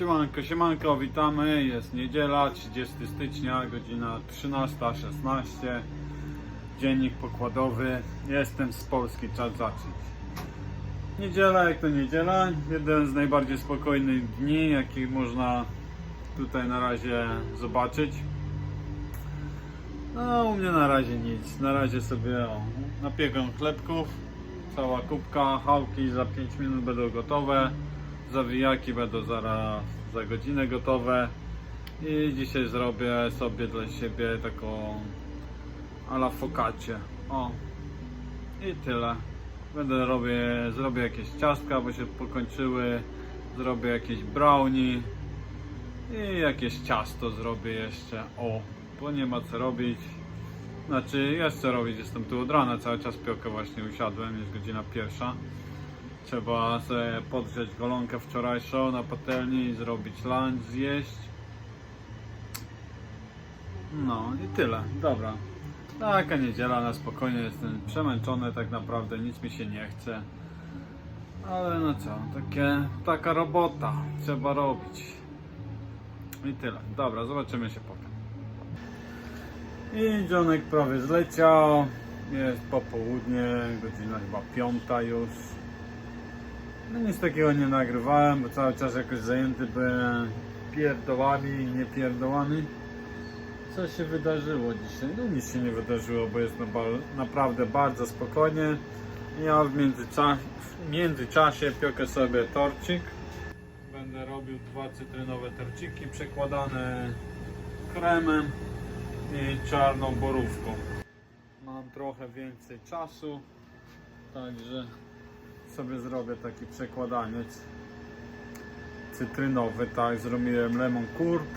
Siemanko, siemanko, witamy. Jest niedziela, 30 stycznia, godzina 13.16. Dziennik pokładowy. Jestem z Polski, czas zacząć. Niedziela, jak to niedziela, jeden z najbardziej spokojnych dni, jaki można tutaj na razie zobaczyć. No, u mnie na razie nic. Na razie sobie o, napiekłem chlebków. Cała kubka, chałki za 5 minut będą gotowe. Zawijaki będą zaraz za godzinę gotowe. I dzisiaj zrobię sobie dla siebie taką ala focaccia. O. I tyle. Będę robię, zrobię jakieś ciastka, bo się pokończyły. Zrobię jakieś brownie. I jakieś ciasto zrobię jeszcze. O, bo nie ma co robić. Znaczy, jeszcze robić, jestem tu od rana, cały czas piokę właśnie usiadłem, jest godzina pierwsza. Trzeba sobie podgrzeć golonkę wczorajszą na patelni zrobić lunch, zjeść. No i tyle, dobra. Taka niedziela na spokojnie, jestem przemęczony tak naprawdę, nic mi się nie chce. Ale no co, takie, taka robota, trzeba robić. I tyle, dobra, zobaczymy się potem. I dzionek prawie zleciał. Jest popołudnie, godzina chyba piąta już. No nic takiego nie nagrywałem, bo cały czas jakoś zajęty byłem pierdołami i niepierdołami. Co się wydarzyło dzisiaj? No nic się nie wydarzyło, bo jest naprawdę bardzo spokojnie. Ja w, międzycza- w międzyczasie piokę sobie torcik. Będę robił dwa cytrynowe torciki przekładane kremem i czarną borówką. Mam trochę więcej czasu, także sobie zrobię taki przekładaniec cytrynowy, tak, zrobiłem lemon curd,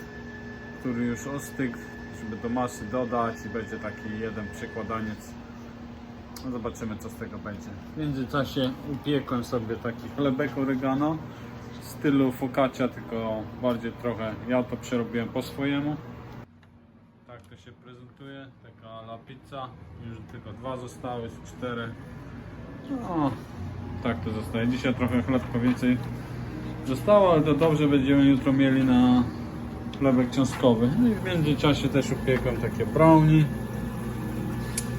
który już ostygł, żeby do masy dodać i będzie taki jeden przekładaniec. No Zobaczymy co z tego będzie. W międzyczasie upiekłem sobie taki chlebek oregano w stylu focaccia, tylko bardziej trochę, ja to przerobiłem po swojemu. Tak to się prezentuje, taka la pizza, już tylko dwa zostały z cztery. No, tak to zostaje. Dzisiaj trochę chlebka więcej zostało, ale to dobrze będziemy jutro mieli na chlebek cząstkowy. No i w międzyczasie też upiekłem takie brownie.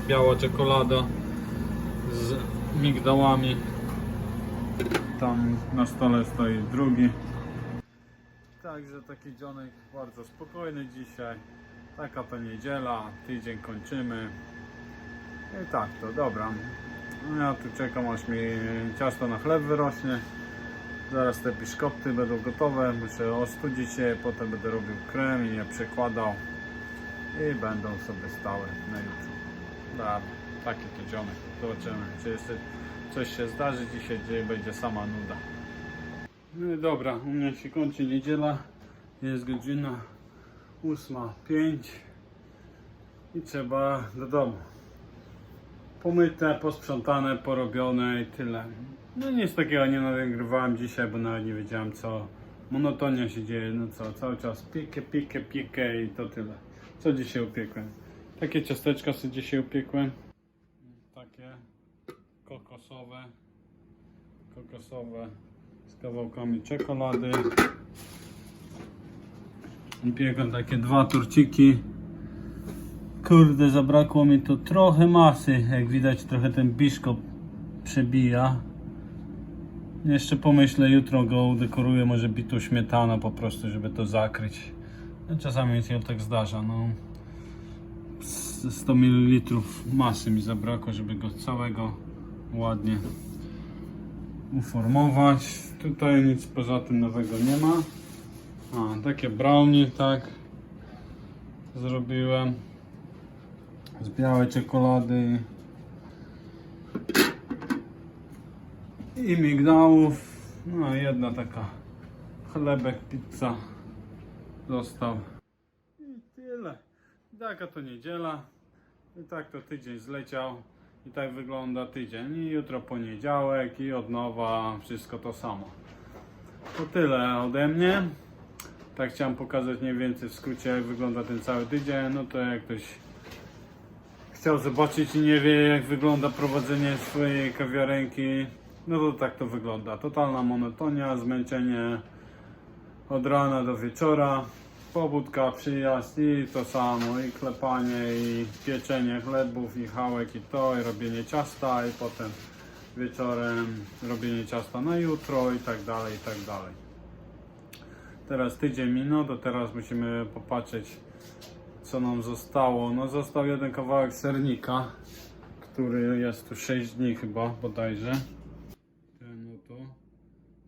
Biała czekolada z migdałami. Tam na stole stoi drugi. Także taki dzionek bardzo spokojny dzisiaj. Taka to niedziela, tydzień kończymy. I tak to, dobra. No ja tu czekam aż mi ciasto na chleb wyrośnie. Zaraz te biszkopty będą gotowe. Muszę ostudzić je, potem będę robił krem i je przekładał. I będą sobie stały na jutro. Dobra, taki to dzionek. Zobaczymy, czy jeszcze coś się zdarzy dzisiaj, gdzie będzie sama nuda. No i dobra, u mnie się kończy niedziela. Jest godzina 8.05 i trzeba do domu. Pomyte, posprzątane, porobione i tyle. No nic takiego nie nagrywałem dzisiaj, bo nawet nie wiedziałem co. Monotonia się dzieje, no co, cały czas piekę, piekę, piekę i to tyle. Co dzisiaj upiekłem? Takie ciasteczka sobie dzisiaj upiekłem. Takie kokosowe. Kokosowe z kawałkami czekolady. Upiekłem takie dwa turciki. Kurde, zabrakło mi tu trochę masy. Jak widać, trochę ten biszkop przebija. Jeszcze pomyślę, jutro go udekoruję, może bitą śmietaną po prostu, żeby to zakryć. No, czasami mi się tak zdarza. No. Z 100 ml masy mi zabrakło, żeby go całego ładnie uformować. Tutaj nic poza tym nowego nie ma. A, takie brownie, tak. Zrobiłem. Z białej czekolady. I migdałów. No, jedna taka chlebek, pizza został. I tyle. Taka to niedziela. I tak to tydzień zleciał. I tak wygląda tydzień. I jutro poniedziałek i od nowa wszystko to samo. To tyle ode mnie. Tak chciałem pokazać mniej więcej w skrócie jak wygląda ten cały tydzień. No to jak ktoś chciał zobaczyć i nie wie jak wygląda prowadzenie swojej kawiarenki, no to tak to wygląda. Totalna monotonia, zmęczenie, od rana do wieczora. Pobudka, przyjazd i to samo, i klepanie, i pieczenie chlebów, i chałek, i to, i robienie ciasta, i potem wieczorem robienie ciasta na jutro, i tak dalej, i tak dalej. Teraz tydzień minął, to teraz musimy popatrzeć, co nam zostało. No, został jeden kawałek sernika, który jest tu 6 dni chyba bodajże. Ten no to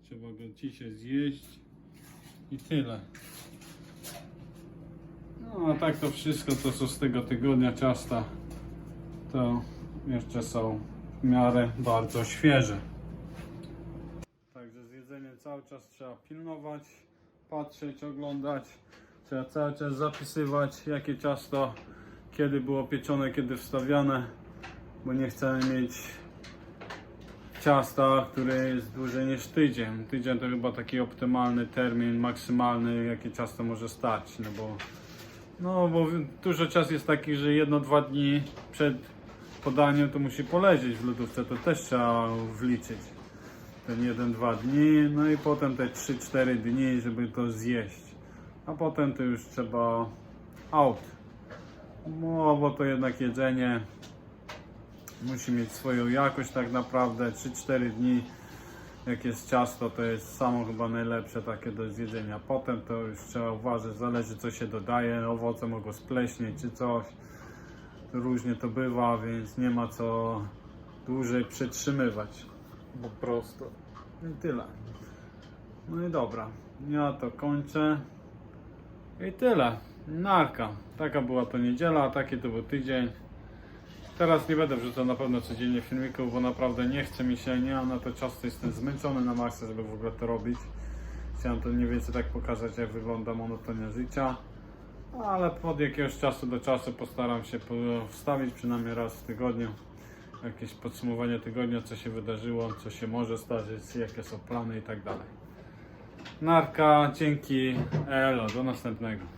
trzeba go dzisiaj zjeść i tyle. No a tak to wszystko, co są z tego tygodnia ciasta, to jeszcze są w miarę bardzo świeże. Także z jedzeniem cały czas trzeba pilnować, patrzeć, oglądać. Trzeba cały czas zapisywać, jakie ciasto, kiedy było pieczone, kiedy wstawiane, bo nie chcemy mieć ciasta, które jest dłużej niż tydzień. Tydzień to chyba taki optymalny termin, maksymalny, jakie ciasto może stać, no bo no bo dużo czas jest taki, że jedno-dwa dni przed podaniem to musi poleżeć w lodówce, to też trzeba wliczyć. Ten jeden-dwa dni, no i potem te 3-4 dni, żeby to zjeść. A potem to już trzeba out. No bo to jednak jedzenie musi mieć swoją jakość tak naprawdę. 3-4 dni jak jest ciasto, to jest samo chyba najlepsze takie do zjedzenia. Potem to już trzeba uważać, zależy co się dodaje, owoce mogą spleśnieć czy coś. Różnie to bywa, więc nie ma co dłużej przetrzymywać. Po prostu. I tyle. No i dobra, ja to kończę. I tyle. Narka. Taka była to niedziela, taki to był tydzień. Teraz nie będę wrzucał na pewno codziennie filmików, bo naprawdę nie chce mi się, nie mam na to czasu, jestem zmęczony na maksa, żeby w ogóle to robić. Chciałem to mniej więcej tak pokazać, jak wygląda monotonia życia. Ale od jakiegoś czasu do czasu postaram się wstawić przynajmniej raz w tygodniu jakieś podsumowanie tygodnia, co się wydarzyło, co się może zdarzyć, jakie są plany i tak dalej. Narka, dzięki, elo, do następnego.